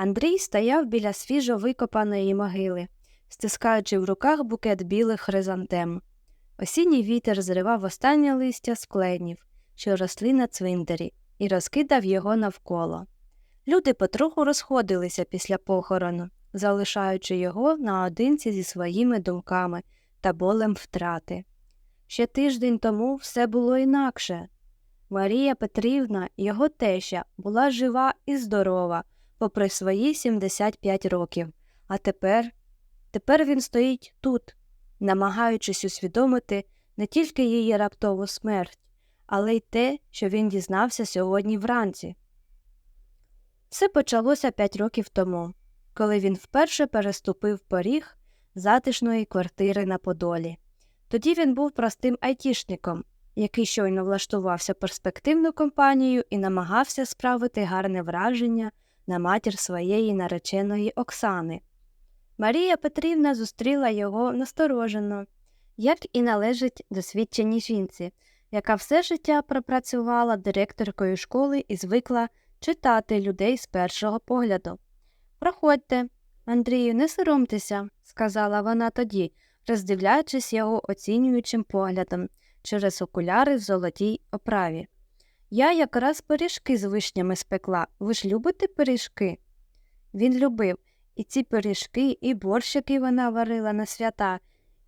Андрій стояв біля свіжо викопаної могили, стискаючи в руках букет білих хризантем. Осінній вітер зривав останнє листя з кленів, що росли на цвинтарі, і розкидав його навколо. Люди потроху розходилися після похорону, залишаючи його наодинці зі своїми думками та болем втрати. Ще тиждень тому все було інакше. Марія Петрівна, його теща, була жива і здорова, попри свої 75 років, а тепер, тепер він стоїть тут, намагаючись усвідомити не тільки її раптову смерть, але й те, що він дізнався сьогодні вранці. Все почалося п'ять років тому, коли він вперше переступив поріг затишної квартири на Подолі. Тоді він був простим айтішником, який щойно влаштувався перспективну компанію і намагався справити гарне враження на матір своєї нареченої Оксани. Марія Петрівна зустріла його насторожено, як і належить досвідченій жінці, яка все життя пропрацювала директоркою школи і звикла читати людей з першого погляду. Проходьте, Андрію, не соромтеся, сказала вона тоді, роздивляючись його оцінюючим поглядом через окуляри в золотій оправі. Я якраз пиріжки з вишнями спекла. Ви ж любите пиріжки? Він любив і ці пиріжки, і борщ, який вона варила на свята,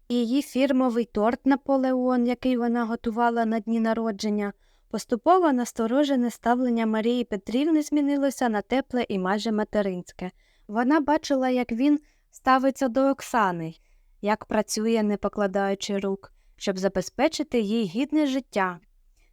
і її фірмовий торт Наполеон, який вона готувала на дні народження. Поступово насторожене ставлення Марії Петрівни змінилося на тепле і майже материнське. Вона бачила, як він ставиться до Оксани, як працює, не покладаючи рук, щоб забезпечити їй гідне життя.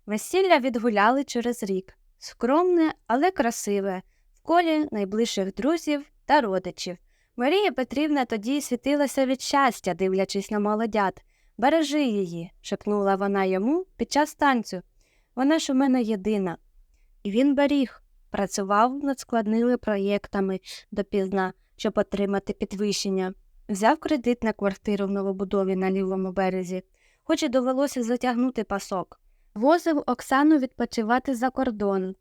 Весілля відгуляли через рік скромне, але красиве, в колі найближчих друзів та родичів. Марія Петрівна тоді світилася від щастя, дивлячись на молодят. Бережи її, шепнула вона йому під час танцю. Вона ж у мене єдина. І він беріг, працював над складними проєктами допізна, щоб отримати підвищення, взяв кредит на квартиру в новобудові на лівому березі, хоч і довелося затягнути пасок. Возив Оксану відпочивати за кордон.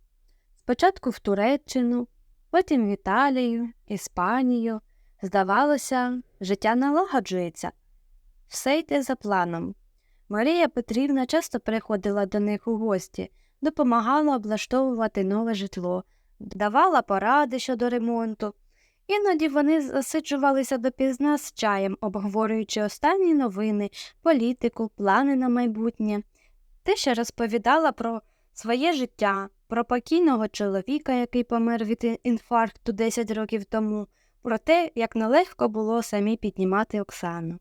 Спочатку в Туреччину, потім в Італію, Іспанію. Здавалося, життя налагоджується. Все йде за планом. Марія Петрівна часто приходила до них у гості, допомагала облаштовувати нове житло, давала поради щодо ремонту. Іноді вони засиджувалися допізна з чаєм, обговорюючи останні новини, політику, плани на майбутнє. Теща розповідала про своє життя, про покійного чоловіка, який помер від інфаркту 10 років тому, про те, як нелегко було самі піднімати Оксану.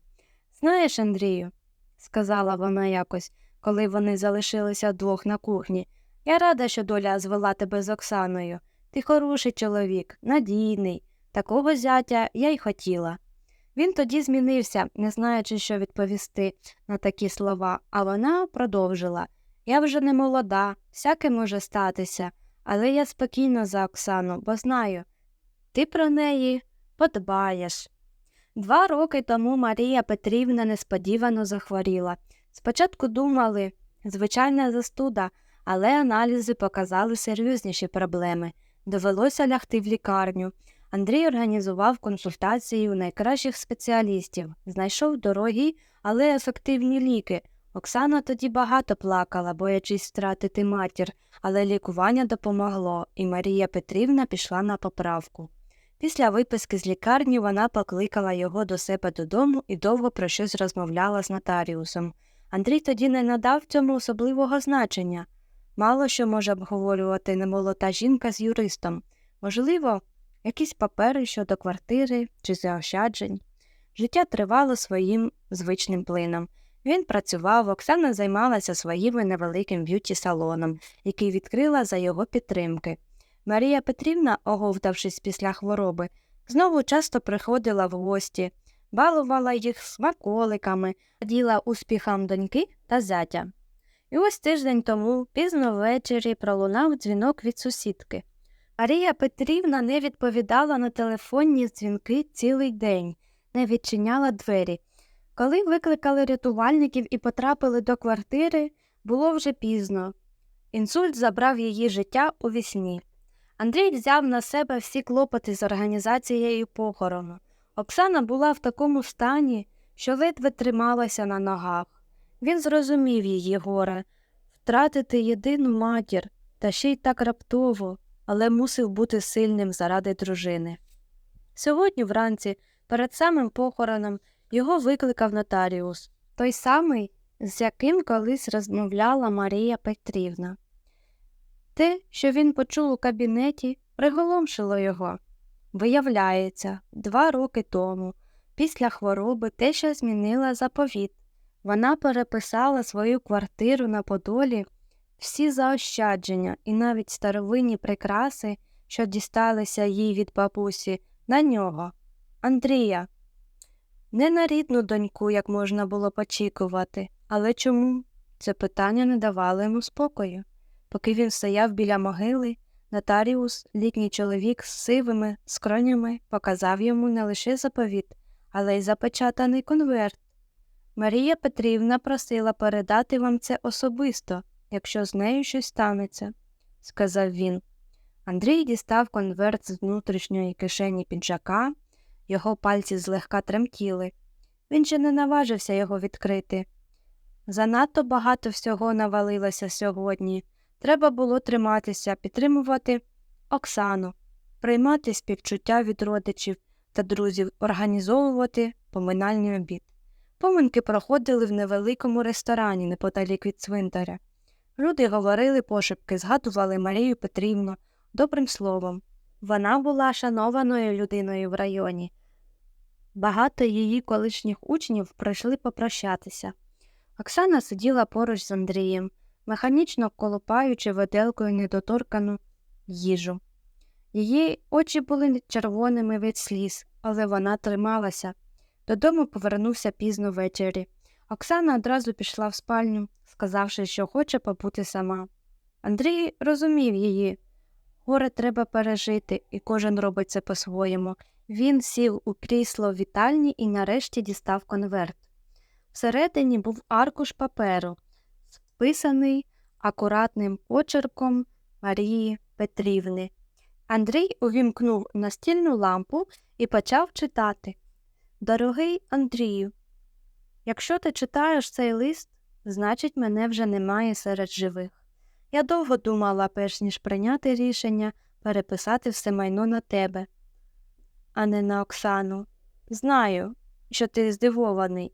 Знаєш, Андрію, сказала вона якось, коли вони залишилися вдвох на кухні, я рада, що доля звела тебе з Оксаною. Ти хороший чоловік, надійний. Такого зятя я й хотіла. Він тоді змінився, не знаючи, що відповісти на такі слова, а вона продовжила Я вже не молода, всяке може статися, але я спокійна за Оксану, бо знаю, ти про неї подбаєш. Два роки тому Марія Петрівна несподівано захворіла. Спочатку думали звичайна застуда, але аналізи показали серйозніші проблеми. Довелося лягти в лікарню. Андрій організував консультації у найкращих спеціалістів, знайшов дорогі, але ефективні ліки. Оксана тоді багато плакала, боячись втратити матір, але лікування допомогло, і Марія Петрівна пішла на поправку. Після виписки з лікарні вона покликала його до себе додому і довго про щось розмовляла з нотаріусом. Андрій тоді не надав цьому особливого значення. Мало що може обговорювати немолода жінка з юристом. Можливо, якісь папери щодо квартири чи заощаджень. Життя тривало своїм звичним плином. Він працював, Оксана займалася своїм невеликим б'юті салоном, який відкрила за його підтримки. Марія Петрівна, оговтавшись після хвороби, знову часто приходила в гості, балувала їх смаколиками, раділа успіхам доньки та зятя. І ось тиждень тому, пізно ввечері, пролунав дзвінок від сусідки. Марія Петрівна не відповідала на телефонні дзвінки цілий день, не відчиняла двері. Коли викликали рятувальників і потрапили до квартири, було вже пізно. Інсульт забрав її життя у вісні. Андрій взяв на себе всі клопоти з організацією похорону. Оксана була в такому стані, що ледве трималася на ногах. Він зрозумів її горе втратити єдину матір, та ще й так раптово, але мусив бути сильним заради дружини. Сьогодні вранці, перед самим похороном, його викликав нотаріус, той самий, з яким колись розмовляла Марія Петрівна. Те, що він почув у кабінеті, приголомшило його. Виявляється, два роки тому, після хвороби, теща змінила заповіт. Вона переписала свою квартиру на Подолі, всі заощадження і навіть старовинні прикраси, що дісталися їй від бабусі, на нього, Андрія. Не на рідну доньку, як можна було очікувати, але чому? Це питання не давало йому спокою. Поки він стояв біля могили, нотаріус, літній чоловік з сивими скронями, показав йому не лише заповіт, але й запечатаний конверт. Марія Петрівна просила передати вам це особисто, якщо з нею щось станеться, сказав він. Андрій дістав конверт з внутрішньої кишені піджака, його пальці злегка тремтіли. Він ще не наважився його відкрити. Занадто багато всього навалилося сьогодні. Треба було триматися, підтримувати Оксану, приймати співчуття від родичів та друзів, організовувати поминальний обід. Поминки проходили в невеликому ресторані неподалік від цвинтаря. Люди говорили пошепки, згадували Марію Петрівну добрим словом. Вона була шанованою людиною в районі. Багато її колишніх учнів прийшли попрощатися. Оксана сиділа поруч з Андрієм, механічно колопаючи виделкою недоторкану їжу. Її очі були червоними від сліз, але вона трималася. Додому повернувся пізно ввечері. Оксана одразу пішла в спальню, сказавши, що хоче побути сама. Андрій розумів її. Горе треба пережити, і кожен робить це по-своєму. Він сів у крісло в вітальні і нарешті дістав конверт. Всередині був аркуш паперу, списаний акуратним почерком Марії Петрівни. Андрій увімкнув настільну лампу і почав читати. Дорогий Андрію, якщо ти читаєш цей лист, значить, мене вже немає серед живих. Я довго думала, перш ніж прийняти рішення переписати все майно на тебе, а не на Оксану. Знаю, що ти здивований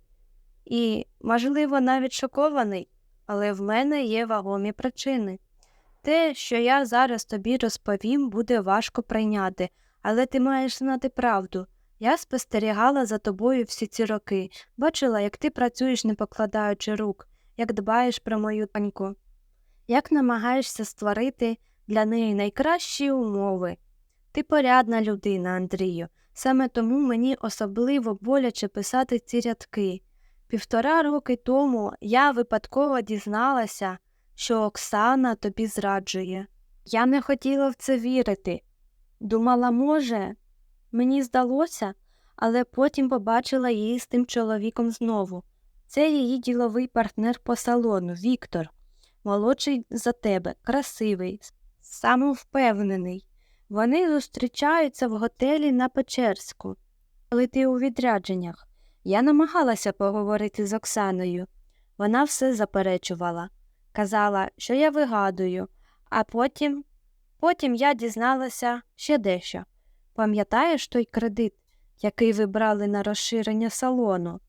і, можливо, навіть шокований, але в мене є вагомі причини. Те, що я зараз тобі розповім, буде важко прийняти, але ти маєш знати правду. Я спостерігала за тобою всі ці роки, бачила, як ти працюєш, не покладаючи рук, як дбаєш про мою доньку, як намагаєшся створити для неї найкращі умови. Ти порядна людина, Андрію, саме тому мені особливо боляче писати ці рядки. Півтора роки тому я випадково дізналася, що Оксана тобі зраджує. Я не хотіла в це вірити. Думала, може, мені здалося, але потім побачила її з тим чоловіком знову. Це її діловий партнер по салону, Віктор, молодший за тебе, красивий, самовпевнений. Вони зустрічаються в готелі на Печерську, коли ти у відрядженнях. Я намагалася поговорити з Оксаною. Вона все заперечувала, казала, що я вигадую, а потім потім я дізналася ще дещо. Пам'ятаєш той кредит, який ви брали на розширення салону?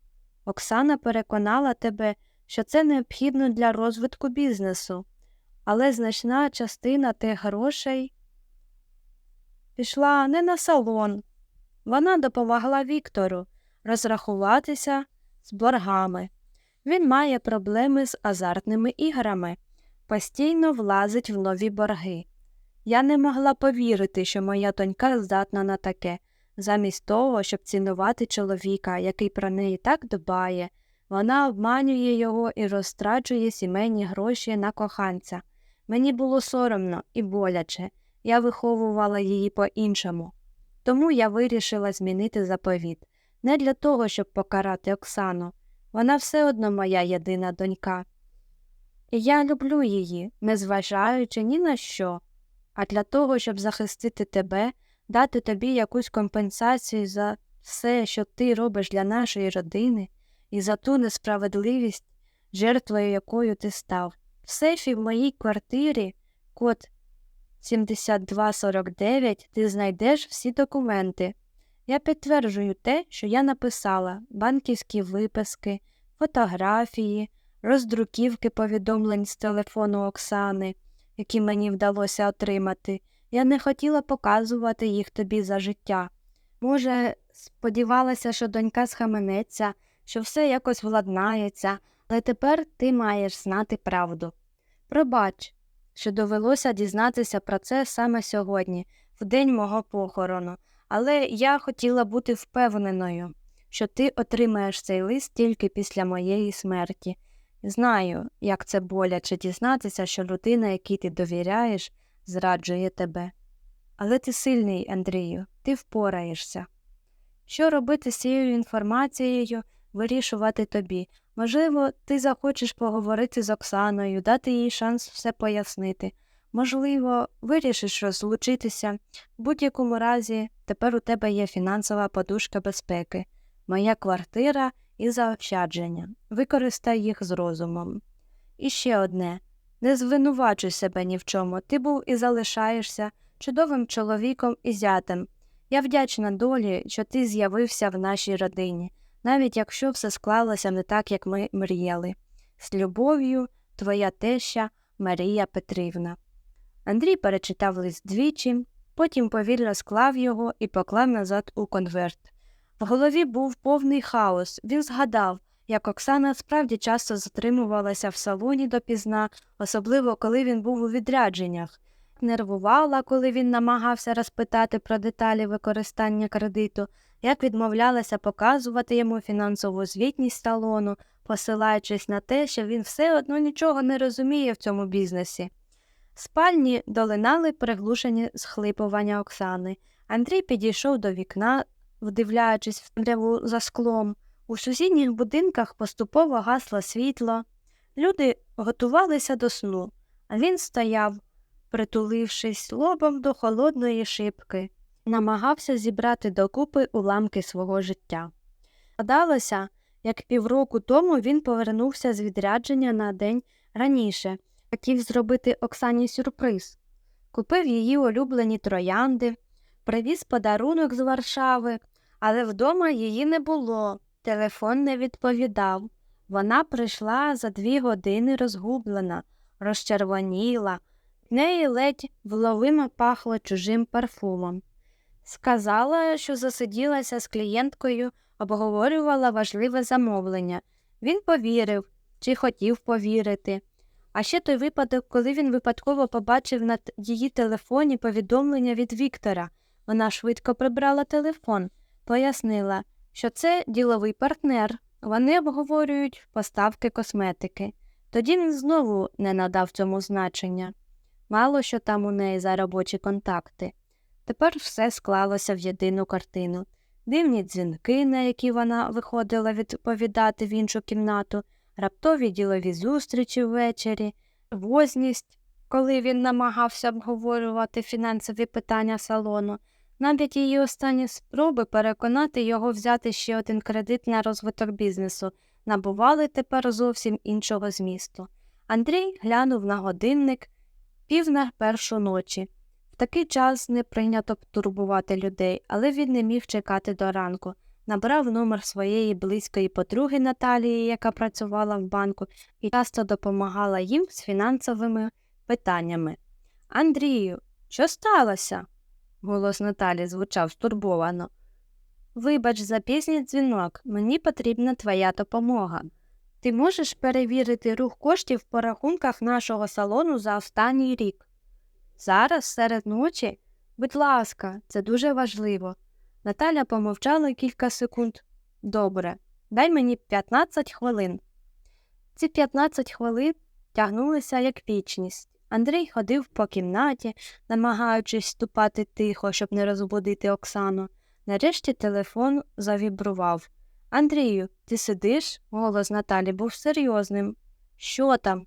Оксана переконала тебе, що це необхідно для розвитку бізнесу, але значна частина тих грошей пішла не на салон. Вона допомогла Віктору розрахуватися з боргами. Він має проблеми з азартними іграми, постійно влазить в нові борги. Я не могла повірити, що моя донька здатна на таке, замість того, щоб цінувати чоловіка, який про неї так дбає, вона обманює його і розтрачує сімейні гроші на коханця. Мені було соромно і боляче, я виховувала її по іншому. Тому я вирішила змінити заповіт не для того, щоб покарати Оксану. Вона все одно моя єдина донька. І я люблю її, незважаючи ні на що. а для того, щоб захистити тебе, дати тобі якусь компенсацію за все, що ти робиш для нашої родини, і за ту несправедливість, жертвою якою ти став. В сейфі в моїй квартирі код 7249 ти знайдеш всі документи. Я підтверджую те, що я написала банківські виписки, фотографії, роздруківки повідомлень з телефону Оксани, які мені вдалося отримати. Я не хотіла показувати їх тобі за життя. Може, сподівалася, що донька схаменеться, що все якось владнається, але тепер ти маєш знати правду. Пробач, що довелося дізнатися про це саме сьогодні, в день мого похорону, але я хотіла бути впевненою, що ти отримаєш цей лист тільки після моєї смерті. Знаю, як це боляче дізнатися, що людина, якій ти довіряєш, зраджує тебе. Але ти сильний, Андрію, ти впораєшся. Що робити з цією інформацією, вирішувати тобі. Можливо, ти захочеш поговорити з Оксаною, дати їй шанс все пояснити. Можливо, вирішиш розлучитися. В будь-якому разі, тепер у тебе є фінансова подушка безпеки, моя квартира і заощадження. Використай їх з розумом. І ще одне не звинувачуй себе ні в чому. Ти був і залишаєшся чудовим чоловіком і зятем. Я вдячна долі, що ти з'явився в нашій родині, навіть якщо все склалося не так, як ми мріяли. З любов'ю, твоя теща Марія Петрівна. Андрій перечитав лист двічі, потім повільно склав його і поклав назад у конверт. В голові був повний хаос. Він згадав, як Оксана справді часто затримувалася в салоні допізна, особливо коли він був у відрядженнях, нервувала, коли він намагався розпитати про деталі використання кредиту, як відмовлялася показувати йому фінансову звітність салону, посилаючись на те, що він все одно нічого не розуміє в цьому бізнесі. Спальні долинали приглушені схлипування Оксани. Андрій підійшов до вікна, вдивляючись в темряву за склом. У сусідніх будинках поступово гасло світло. Люди готувалися до сну, а він стояв, притулившись лобом до холодної шибки, намагався зібрати докупи уламки свого життя. Гадалося, як півроку тому він повернувся з відрядження на день раніше, хотів зробити Оксані сюрприз, купив її улюблені троянди, привіз подарунок з Варшави, але вдома її не було, телефон не відповідав. Вона прийшла за дві години розгублена, розчервоніла, в неї ледь вловимо пахло чужим парфумом. Сказала, що засиділася з клієнткою, обговорювала важливе замовлення. Він повірив чи хотів повірити. А ще той випадок, коли він випадково побачив на її телефоні повідомлення від Віктора. Вона швидко прибрала телефон, пояснила, що це діловий партнер. Вони обговорюють поставки косметики. Тоді він знову не надав цьому значення. Мало що там у неї за робочі контакти. Тепер все склалося в єдину картину. Дивні дзвінки, на які вона виходила відповідати в іншу кімнату, раптові ділові зустрічі ввечері, возність, коли він намагався обговорювати фінансові питання салону, навіть її останні спроби переконати його взяти ще один кредит на розвиток бізнесу набували тепер зовсім іншого змісту. Андрій глянув на годинник пів на першу ночі. В такий час не прийнято турбувати людей, але він не міг чекати до ранку. Набрав номер своєї близької подруги Наталії, яка працювала в банку, і часто допомагала їм з фінансовими питаннями. Андрію, що сталося? Голос Наталі звучав стурбовано. Вибач за пізній дзвінок, мені потрібна твоя допомога. Ти можеш перевірити рух коштів по рахунках нашого салону за останній рік. Зараз, серед ночі? Будь ласка, це дуже важливо. Наталя помовчала кілька секунд. Добре, дай мені 15 хвилин. Ці 15 хвилин тягнулися як вічність. Андрій ходив по кімнаті, намагаючись ступати тихо, щоб не розбудити Оксану. Нарешті телефон завібрував. Андрію, ти сидиш? Голос Наталі був серйозним. Що там?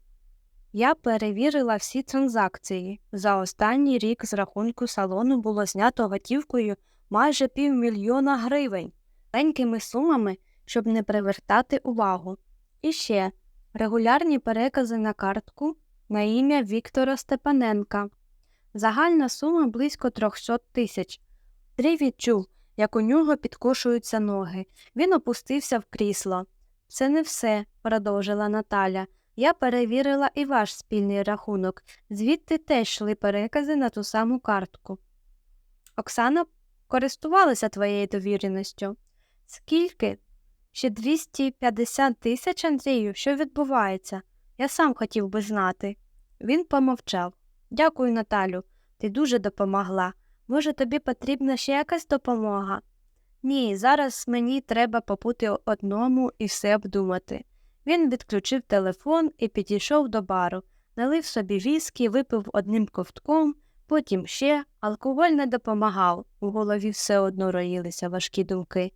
Я перевірила всі транзакції. За останній рік з рахунку салону було знято готівкою майже півмільйона гривень, маленькими сумами, щоб не привертати увагу. І ще регулярні перекази на картку на ім'я Віктора Степаненка. Загальна сума близько 300 тисяч. Андрій відчув, як у нього підкошуються ноги. Він опустився в крісло. Це не все, продовжила Наталя. Я перевірила і ваш спільний рахунок, звідти теж йшли перекази на ту саму картку. Оксана користувалася твоєю довіреністю. Скільки? Ще 250 тисяч, Андрію, що відбувається? Я сам хотів би знати. Він помовчав. Дякую, Наталю, ти дуже допомогла. Може, тобі потрібна ще якась допомога? Ні, зараз мені треба побути одному і все обдумати. Він відключив телефон і підійшов до бару, налив собі віскі, випив одним ковтком, потім ще. Алкоголь не допомагав, у голові все одно роїлися важкі думки.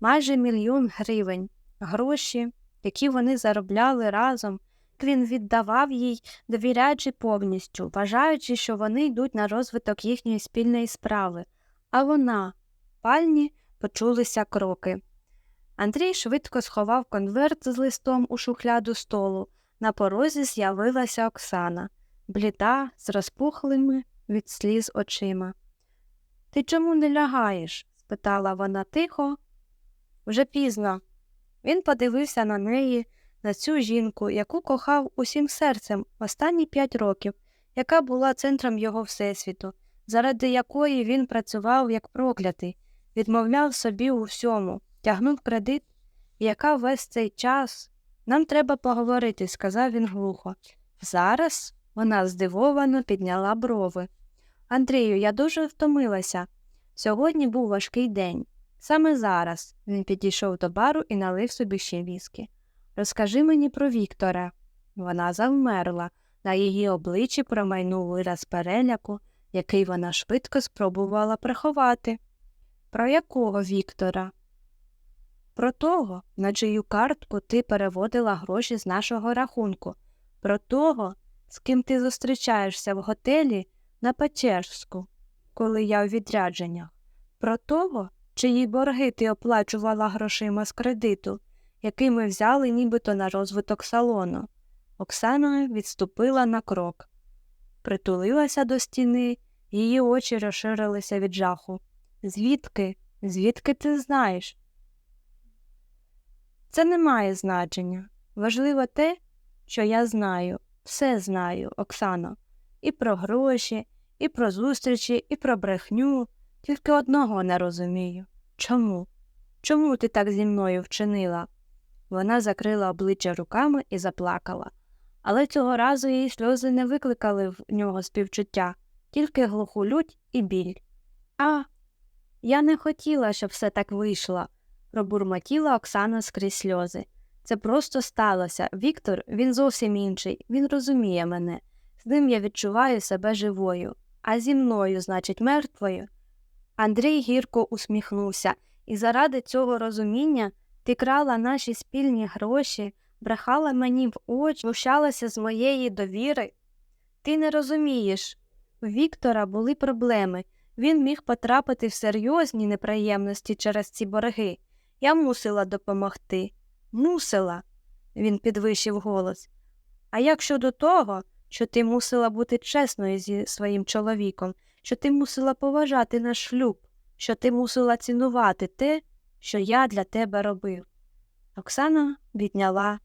Майже мільйон гривень, гроші, які вони заробляли разом, він віддавав їй, довіряючи повністю, вважаючи, що вони йдуть на розвиток їхньої спільної справи. А вона, пальні, почулися кроки. Андрій швидко сховав конверт з листом у шухляду столу. На порозі з'явилася Оксана, бліда, з розпухлими від сліз очима. Ти чому не лягаєш? спитала вона тихо. Вже пізно. Він подивився на неї, на цю жінку, яку кохав усім серцем останні п'ять років, яка була центром його всесвіту, заради якої він працював як проклятий, відмовляв собі у всьому, тягнув кредит, яка весь цей час. Нам треба поговорити, сказав він глухо. Зараз вона здивовано підняла брови. Андрію, я дуже втомилася. Сьогодні був важкий день. Саме зараз він підійшов до бару і налив собі ще віскі. Розкажи мені про Віктора. Вона завмерла, на її обличчі промайнув вираз переляку, який вона швидко спробувала приховати. Про якого Віктора? Про того, на чию картку ти переводила гроші з нашого рахунку, про того, з ким ти зустрічаєшся в готелі на Печерську, коли я у відрядженнях, про того, чиї борги ти оплачувала грошима з кредиту, який ми взяли нібито на розвиток салону. Оксана відступила на крок, притулилася до стіни, її очі розширилися від жаху. Звідки? Звідки ти знаєш? Це не має значення. Важливо те, що я знаю, все знаю, Оксано, і про гроші, і про зустрічі, і про брехню, тільки одного не розумію. Чому? Чому ти так зі мною вчинила? Вона закрила обличчя руками і заплакала, але цього разу її сльози не викликали в нього співчуття, тільки глуху лють і біль. А, я не хотіла, щоб все так вийшло, пробурмотіла Оксана скрізь сльози. Це просто сталося. Віктор, він зовсім інший, він розуміє мене. З ним я відчуваю себе живою, а зі мною, значить, мертвою. Андрій гірко усміхнувся, і заради цього розуміння ти крала наші спільні гроші, брехала мені в очі, знущалася з моєї довіри. Ти не розумієш. У Віктора були проблеми. Він міг потрапити в серйозні неприємності через ці борги. Я мусила допомогти. Мусила, він підвищив голос. А як щодо того, що ти мусила бути чесною зі своїм чоловіком, що ти мусила поважати наш шлюб, що ти мусила цінувати те, що я для тебе робив. Оксана відняла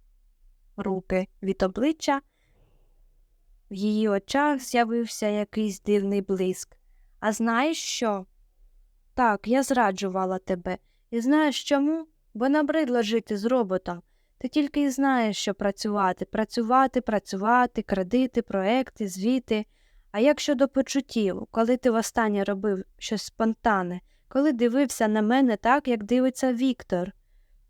руки від обличчя, в її очах з'явився якийсь дивний блиск. А знаєш що? Так, я зраджувала тебе. І знаєш чому? Бо набридло жити з роботом. Ти тільки й знаєш, що працювати, працювати, працювати, кредити, проекти, звіти. А як щодо почуттів, коли ти востаннє робив щось спонтанне, коли дивився на мене так, як дивиться Віктор,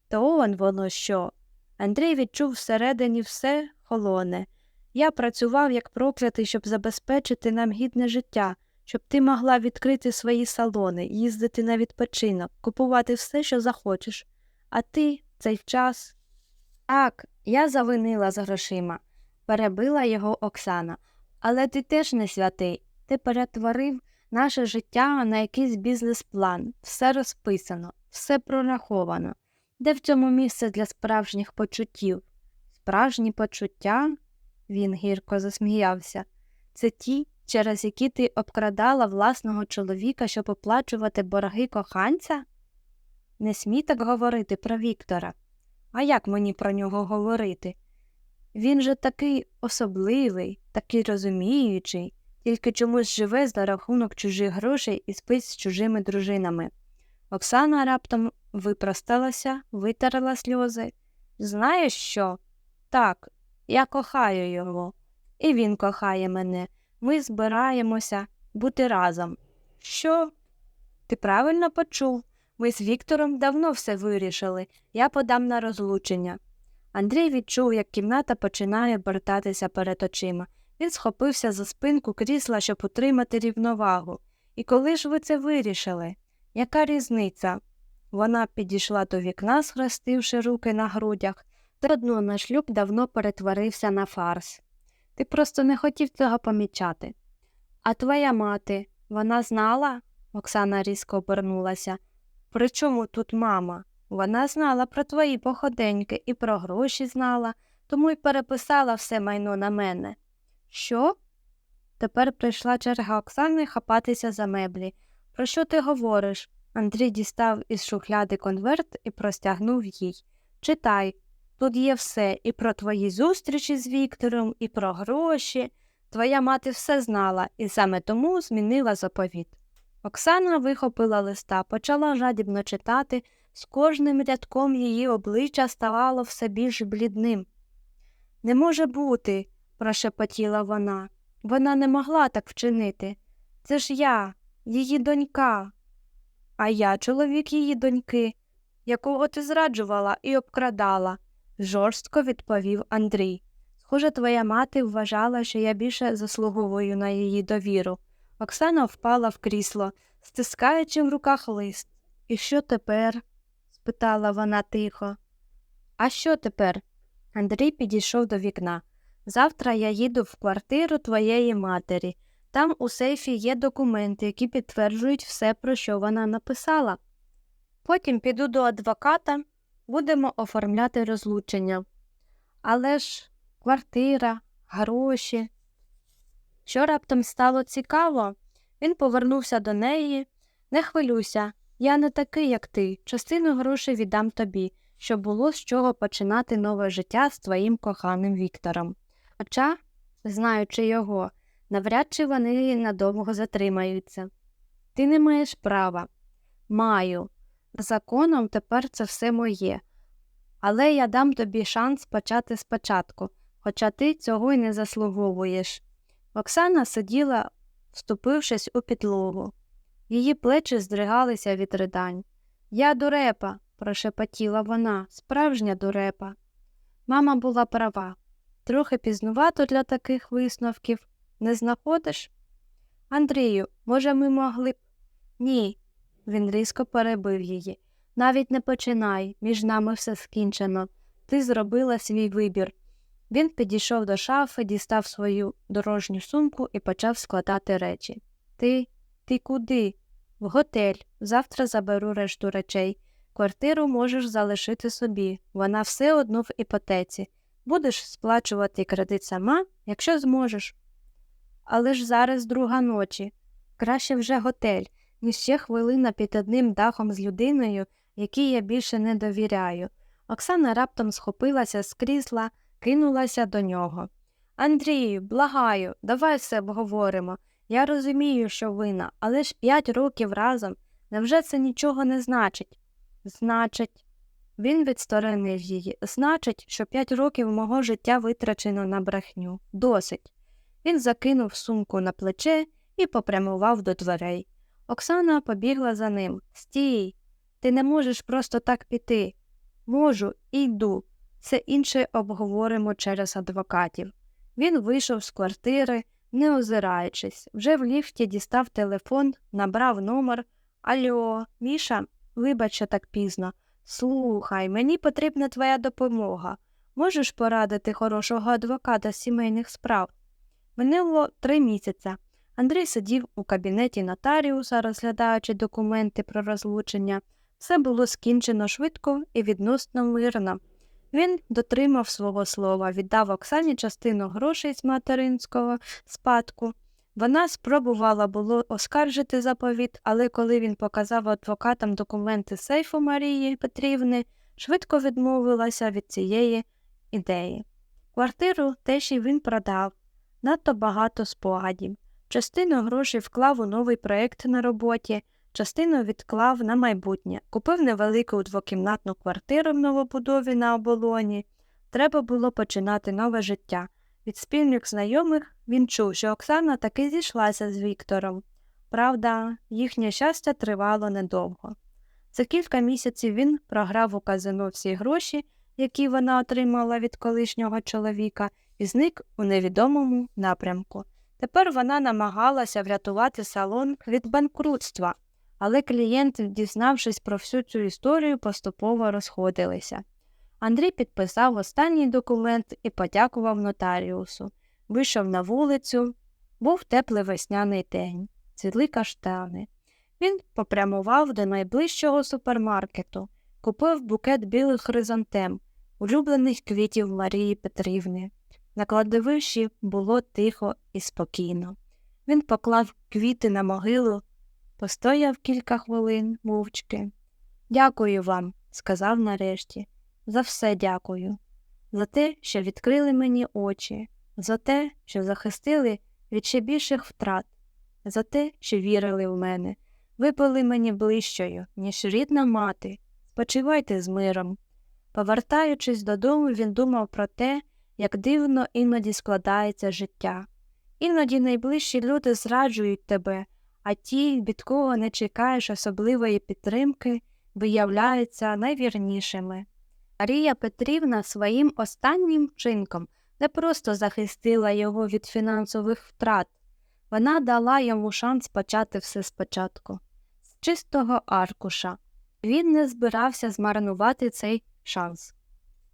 то он воно що. Андрій відчув всередині все холоне. Я працював як проклятий, щоб забезпечити нам гідне життя, щоб ти могла відкрити свої салони, їздити на відпочинок, купувати все, що захочеш. А ти цей час. Так, я завинила з грошима. перебила його Оксана. Але ти теж не святий. Ти перетворив наше життя на якийсь бізнес-план. Все розписано, все прораховано. Де в цьому місце для справжніх почуттів? Справжні почуття? Він гірко засміявся. Це ті, через які ти обкрадала власного чоловіка, щоб оплачувати борги коханця? Не смій так говорити про Віктора. А як мені про нього говорити? Він же такий особливий, такий розуміючий, тільки чомусь живе за рахунок чужих грошей і спить з чужими дружинами. Оксана раптом випросталася, витерла сльози. Знаєш що? Так, я кохаю його, і він кохає мене. Ми збираємося бути разом. Що? Ти правильно почув. Ми з Віктором давно все вирішили. Я подам на розлучення. Андрій відчув, як кімната починає бертатися перед очима. Він схопився за спинку крісла, щоб утримати рівновагу. І коли ж ви це вирішили? Яка різниця? Вона підійшла до вікна, схрестивши руки на грудях, та одно наш шлюб давно перетворився на фарс. Ти просто не хотів цього помічати. А твоя мати, вона знала? Оксана різко обернулася. При чому тут мама? Вона знала про твої походеньки і про гроші знала, тому й переписала все майно на мене. Що? Тепер прийшла черга Оксани хапатися за меблі. Про що ти говориш? Андрій дістав із шухляди конверт і простягнув їй. Читай, тут є все і про твої зустрічі з Віктором, і про гроші. Твоя мати все знала і саме тому змінила заповіт. Оксана вихопила листа, почала жадібно читати, з кожним рядком її обличчя ставало все більш блідним. Не може бути, прошепотіла вона. Вона не могла так вчинити. Це ж я, її донька. А я чоловік її доньки, якого ти зраджувала і обкрадала, жорстко відповів Андрій. Схоже, твоя мати вважала, що я більше заслуговую на її довіру. Оксана впала в крісло, стискаючи в руках лист. І що тепер? спитала вона тихо. А що тепер? Андрій підійшов до вікна. Завтра я їду в квартиру твоєї матері. Там у сейфі є документи, які підтверджують все, про що вона написала. Потім піду до адвоката, будемо оформляти розлучення. Але ж квартира, гроші. Що раптом стало цікаво, він повернувся до неї. Не хвилюйся, я не такий, як ти. Частину грошей віддам тобі, щоб було з чого починати нове життя з твоїм коханим Віктором. Хоча, знаючи його, навряд чи вони надовго затримаються. Ти не маєш права. Маю. Законом тепер це все моє. Але я дам тобі шанс почати спочатку, хоча ти цього й не заслуговуєш. Оксана сиділа, вступившись у підлогу. Її плечі здригалися від ридань. Я дурепа, прошепотіла вона, справжня дурепа. Мама була права. Трохи пізнувато для таких висновків. Не знаходиш? Андрію, може, ми могли б. Ні, він різко перебив її. Навіть не починай, між нами все скінчено. Ти зробила свій вибір. Він підійшов до шафи, дістав свою дорожню сумку і почав складати речі. Ти, ти куди? В готель. Завтра заберу решту речей. Квартиру можеш залишити собі. Вона все одно в іпотеці. Будеш сплачувати кредит сама, якщо зможеш. Але ж зараз друга ночі. Краще вже готель, ніж ще хвилина під одним дахом з людиною, якій я більше не довіряю. Оксана раптом схопилася з крісла, кинулася до нього. Андрію, благаю, давай все обговоримо. Я розумію, що вина, але ж п'ять років разом. Невже це нічого не значить? Значить, він відсторонив її. Значить, що п'ять років мого життя витрачено на брехню. Досить. Він закинув сумку на плече і попрямував до дверей. Оксана побігла за ним. Стій, ти не можеш просто так піти. Можу і йду. Це інше обговоримо через адвокатів. Він вийшов з квартири, не озираючись, вже в ліфті дістав телефон, набрав номер. Альо, Міша, вибач, так пізно. Слухай, мені потрібна твоя допомога. Можеш порадити хорошого адвоката сімейних справ? Минуло три місяці. Андрій сидів у кабінеті нотаріуса, розглядаючи документи про розлучення. Все було скінчено швидко і відносно мирно. Він дотримав свого слова, віддав Оксані частину грошей з материнського спадку. Вона спробувала було оскаржити заповіт, але коли він показав адвокатам документи сейфу Марії Петрівни, швидко відмовилася від цієї ідеї. Квартиру теж і він продав, надто багато спогадів. Частину грошей вклав у новий проєкт на роботі, частину відклав на майбутнє, купив невелику двокімнатну квартиру в новобудові на оболоні. Треба було починати нове життя. Від спільних знайомих він чув, що Оксана таки зійшлася з Віктором. Правда, їхнє щастя тривало недовго. За кілька місяців він програв у казино всі гроші, які вона отримала від колишнього чоловіка, і зник у невідомому напрямку. Тепер вона намагалася врятувати салон від банкрутства, але клієнти, дізнавшись про всю цю історію, поступово розходилися. Андрій підписав останній документ і подякував нотаріусу. Вийшов на вулицю, був теплий весняний день, цвіли каштани. Він попрямував до найближчого супермаркету, купив букет білих хризантем, улюблених квітів Марії Петрівни. На кладовищі було тихо і спокійно. Він поклав квіти на могилу, постояв кілька хвилин мовчки. Дякую вам, сказав нарешті. За все дякую. За те, що відкрили мені очі, за те, що захистили від ще більших втрат, за те, що вірили в мене. Ви були мені ближчою, ніж рідна мати. Спочивайте з миром. Повертаючись додому, він думав про те, як дивно іноді складається життя. Іноді найближчі люди зраджують тебе, а ті, від кого не чекаєш особливої підтримки, виявляються найвірнішими. Марія Петрівна своїм останнім вчинком не просто захистила його від фінансових втрат, вона дала йому шанс почати все спочатку, з чистого аркуша. Він не збирався змарнувати цей шанс.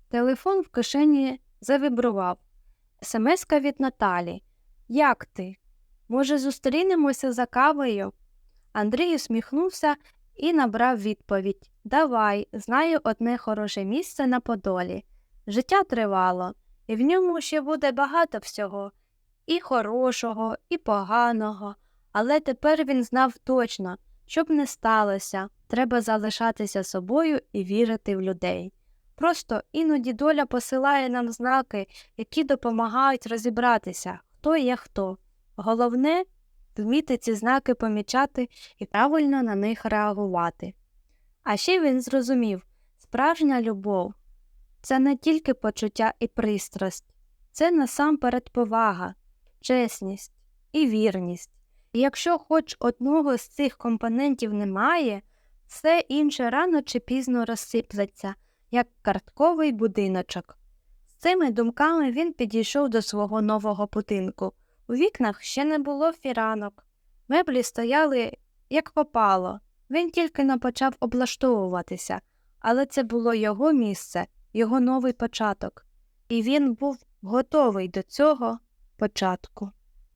Телефон в кишені завібрував. Смска від Наталі. Як ти? Може, зустрінемося за кавою? Андрій усміхнувся і набрав відповідь Давай, знаю одне хороше місце на Подолі. Життя тривало, і в ньому ще буде багато всього і хорошого, і поганого, але тепер він знав точно, щоб не сталося, треба залишатися собою і вірити в людей. Просто іноді доля посилає нам знаки, які допомагають розібратися, хто є хто. Головне вміти ці знаки помічати і правильно на них реагувати. А ще він зрозумів справжня любов це не тільки почуття і пристрасть, це насамперед повага, чесність і вірність. І якщо хоч одного з цих компонентів немає, все інше рано чи пізно розсиплеться, як картковий будиночок. З цими думками він підійшов до свого нового будинку. У вікнах ще не було фіранок. Меблі стояли, як попало. Він тільки не почав облаштовуватися, але це було його місце, його новий початок, і він був готовий до цього початку.